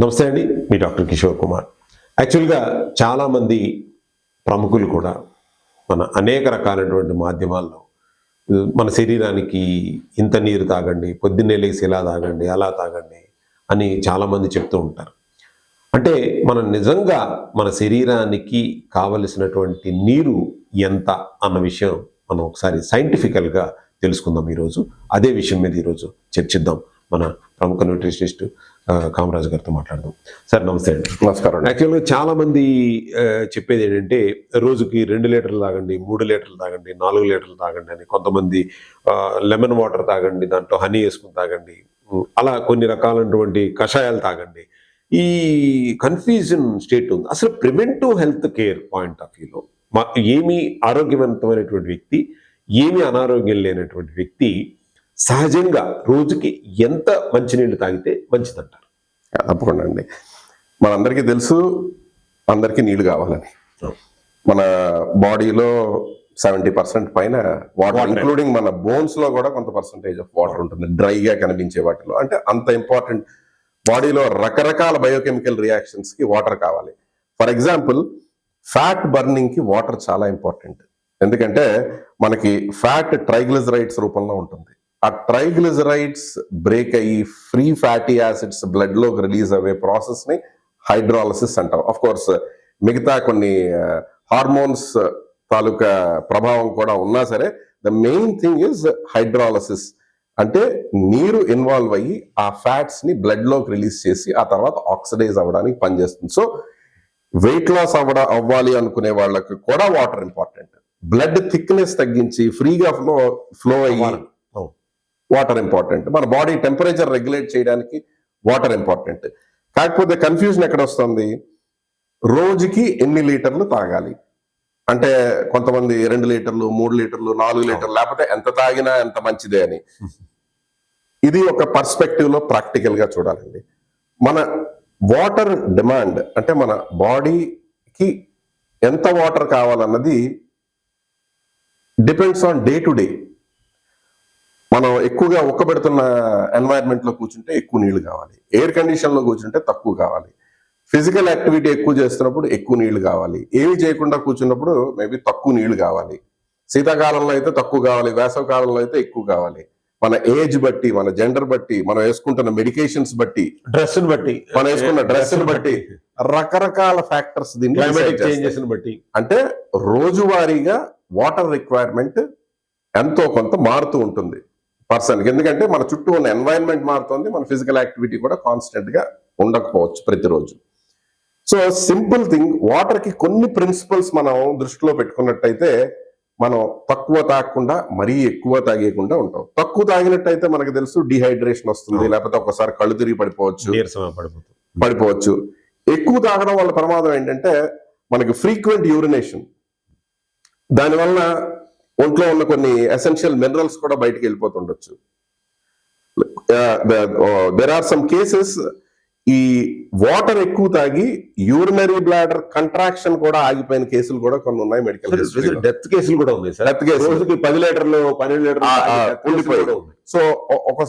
నమస్తే అండి మీ డాక్టర్ కిషోర్ కుమార్. యాక్చువల్గా చాలామంది ప్రముఖులు కూడా మన అనేక రకాలైనటువంటి మాధ్యమాల్లో మన శరీరానికి ఇంత నీరు తాగండి పొద్దున్నే లేసి ఇలా తాగండి అలా తాగండి అని చాలామంది చెప్తూ ఉంటారు. అంటే మనం నిజంగా మన శరీరానికి కావలసినటువంటి నీరు ఎంత అన్న విషయం మనం ఒకసారి సైంటిఫికల్గా తెలుసుకుందాం ఈరోజు. అదే విషయం మీద ఈరోజు చర్చిద్దాం మన ప్రముఖ న్యూట్రిషనిస్ట్ కామరాజు గారితో మాట్లాడదాం. సార్ నమస్తే అండి. నమస్కారం. యాక్చువల్గా చాలా మంది ఆ, చెప్పేది ఏంటంటే రోజుకి రెండు లీటర్లు తాగండి మూడు లీటర్లు తాగండి నాలుగు లీటర్లు తాగండి అని కొంతమంది లెమన్ వాటర్ తాగండి దాంట్లో హనీ వేసుకుని తాగండి అలా కొన్ని రకాలైనటువంటి కషాయాలు తాగండి. ఈ కన్ఫ్యూజన్ స్టేట్ ఉంది. అసలు preventive health care point of వ్యూలో మా ఏమి ఆరోగ్యవంతమైనటువంటి వ్యక్తి ఏమి అనారోగ్యం లేనటువంటి వ్యక్తి సహజంగా రోజుకి ఎంత మంచినీళ్ళు తాగితే మంచిదంటారు? తప్పకుండా అండి మనందరికీ తెలుసు అందరికీ నీళ్ళు కావాలని. మన బాడీలో సెవెంటీ పర్సెంట్ పైన వాటర్. ఇంక్లూడింగ్ మన బోన్స్లో కూడా కొంత పర్సంటేజ్ ఆఫ్ వాటర్ ఉంటుంది. డ్రైగా కనిపించే వాటిలో. అంటే అంత ఇంపార్టెంట్. బాడీలో రకరకాల బయోకెమికల్ రియాక్షన్స్కి వాటర్ కావాలి. ఫర్ ఎగ్జాంపుల్ ఫ్యాట్ బర్నింగ్కి వాటర్ చాలా ఇంపార్టెంట్. ఎందుకంటే మనకి ఫ్యాట్ ట్రైగ్లిజరైడ్స్ రూపంలో ఉంటుంది. ఆ ట్రైగ్లిజరైడ్స్ బ్రేక్ అయ్యి ఫ్రీ ఫ్యాటీ యాసిడ్స్ బ్లడ్లోకి రిలీజ్ అయ్యే ప్రాసెస్ని హైడ్రాలసిస్ అంటాం. అఫ్ కోర్స్ మిగతా కొన్ని హార్మోన్స్ తాలూకా ప్రభావం కూడా ఉన్నా సరే the main thing is hydrolysis. అంటే నీరు ఇన్వాల్వ్ అయ్యి ఆ ఫ్యాట్స్ని బ్లడ్లోకి రిలీజ్ చేసి ఆ తర్వాత ఆక్సిడైజ్ అవ్వడానికి పనిచేస్తుంది. సో వెయిట్ లాస్ అవ్వడం అవ్వాలి అనుకునే వాళ్ళకి కూడా వాటర్ ఇంపార్టెంట్. బ్లడ్ థిక్నెస్ తగ్గించి ఫ్రీగా ఫ్లో ఫ్లో అయ్యి వాటర్ ఇంపార్టెంట్. మన బాడీ టెంపరేచర్ రెగ్యులేట్ చేయడానికి వాటర్ ఇంపార్టెంట్. కాకపోతే కన్ఫ్యూజన్ ఎక్కడ వస్తుంది? రోజుకి ఎన్ని లీటర్లు తాగాలి? అంటే కొంతమంది రెండు లీటర్లు మూడు లీటర్లు నాలుగు లీటర్లు లేకపోతే ఎంత తాగినా ఎంత మంచిదే అని. ఇది ఒక పర్స్పెక్టివ్లో ప్రాక్టికల్గా చూడాలండి. మన వాటర్ డిమాండ్ అంటే మన బాడీకి ఎంత వాటర్ కావాలన్నది depends on day to day. మనం ఎక్కువగా ఒక్కబెడుతున్న ఎన్వైరన్మెంట్లో కూర్చుంటే ఎక్కువ నీళ్ళు కావాలి. ఎయిర్ కండిషన్లో కూర్చుంటే తక్కువ కావాలి. ఫిజికల్ యాక్టివిటీ ఎక్కువ చేస్తున్నప్పుడు ఎక్కువ నీళ్ళు కావాలి. ఏమి చేయకుండా కూర్చున్నప్పుడు మేబీ తక్కువ నీళ్ళు కావాలి. శీతాకాలంలో అయితే తక్కువ కావాలి. వేసవ కాలంలో అయితే ఎక్కువ కావాలి. మన ఏజ్ బట్టి మన జెండర్ బట్టి మనం వేసుకుంటున్న మెడికేషన్స్ బట్టి డ్రెస్ని బట్టి. మనం వేసుకున్న డ్రెస్ బట్టి రకరకాల ఫ్యాక్టర్స్. చేంజెస్ బట్టి. అంటే రోజువారీగా వాటర్ రిక్వైర్మెంట్ ఎంతో కొంత మారుతూ ఉంటుంది. పర్సన్కి. ఎందుకంటే మన చుట్టూ ఉన్న ఎన్వైరన్మెంట్ మారుతుంది మన ఫిజికల్ యాక్టివిటీ కూడా కాన్స్టెంట్గా ఉండకపోవచ్చు ప్రతిరోజు. సో సింపుల్ థింగ్ వాటర్కి కొన్ని ప్రిన్సిపల్స్ మనం దృష్టిలో పెట్టుకున్నట్టయితే మనం తక్కువ తాగకుండా మరీ ఎక్కువ తాగేయకుండా ఉంటాం. తక్కువ తాగినట్టయితే మనకు తెలుసు డిహైడ్రేషన్ వస్తుంది. లేకపోతే ఒకసారి కళ్ళు తిరిగి పడిపోవచ్చు. పడిపోవచ్చు. ఎక్కువ తాగడం వల్ల ప్రమాదం ఏంటంటే మనకి ఫ్రీక్వెంట్ యూరినేషన్. దానివల్ల ఒంట్లో ఉన్న కొన్ని ఎసెన్షియల్ మినరల్స్ కూడా బయటికి వెళ్ళిపోతుండొచ్చు దెర్ ఆర్ సమ్ కేసెస్ ఈ వాటర్ ఎక్కువ తాగి యూరినరీ బ్లాడర్ కంట్రాక్షన్ కూడా ఆగిపోయిన కేసులు కూడా కొన్ని ఉన్నాయి మెడికల్ డెత్ కేసులు కూడా ఉన్నాయి సార్ cases. రోజుకి పది లీటర్లు పన్నెండు లీటర్లు. సో ఒకసారి